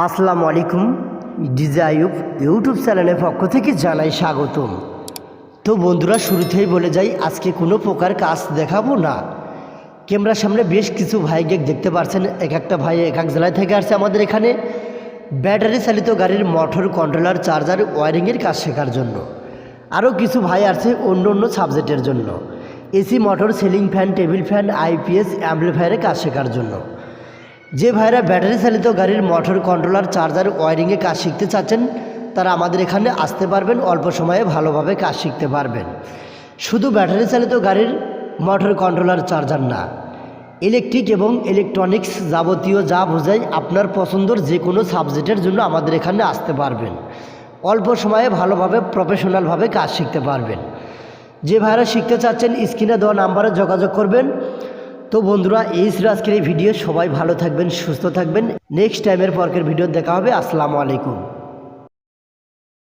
আসসালামু আলাইকুম DJ Ayub YouTube চ্যানেলের পক্ষ থেকে জানাই স্বাগতম। তো বন্ধুরা, শুরুতেই বলে যাই, আজকে কোনো প্রকার কাজ দেখাবো না। ক্যামেরার সামনে বেশ কিছু ভাইকে দেখতে পাচ্ছেন এক একটা ভাই এক এক জেলায় থেকে আসছে আমাদের এখানে। ব্যাটারি চালিত গাড়ির মোটর কন্ট্রোলার চার্জার ওয়ারিংয়ের কাজ শেখার জন্য। আরও কিছু ভাই আছে অন্য অন্য সাবজেক্টের জন্য। AC motor ceiling fan table fan IPS অ্যাম্পলিফায়ারের কাজ শেখার জন্য। যে ভাইরা ব্যাটারি চালিত গাড়ির মোটর কন্ট্রোলার চার্জার ওয়ারিংয়ে কাজ শিখতে চাচ্ছেন, তারা আমাদের এখানে আসতে পারবেন, অল্প সময়ে ভালোভাবে কাজ শিখতে পারবেন। শুধু ব্যাটারি চালিত গাড়ির মোটর কন্ট্রোলার চার্জার না ইলেকট্রিক এবং ইলেকট্রনিক্স যাবতীয় যা বোঝায় আপনার পছন্দর যে কোনো সাবজেক্টের জন্য আমাদের এখানে আসতে পারবেন। অল্প সময়ে ভালোভাবে প্রফেশনালভাবে কাজ শিখতে পারবেন। যে ভাইরা শিখতে চাচ্ছেন, স্ক্রিনে দেওয়া নাম্বারে যোগাযোগ করবেন তো বন্ধুরা, এই আজকের এই ভিডিও। সবাই ভালো থাকবেন, সুস্থ থাকবেন। নেক্সট টাইমের পরকের ভিডিও দেখা হবে। আসসালামু আলাইকুম।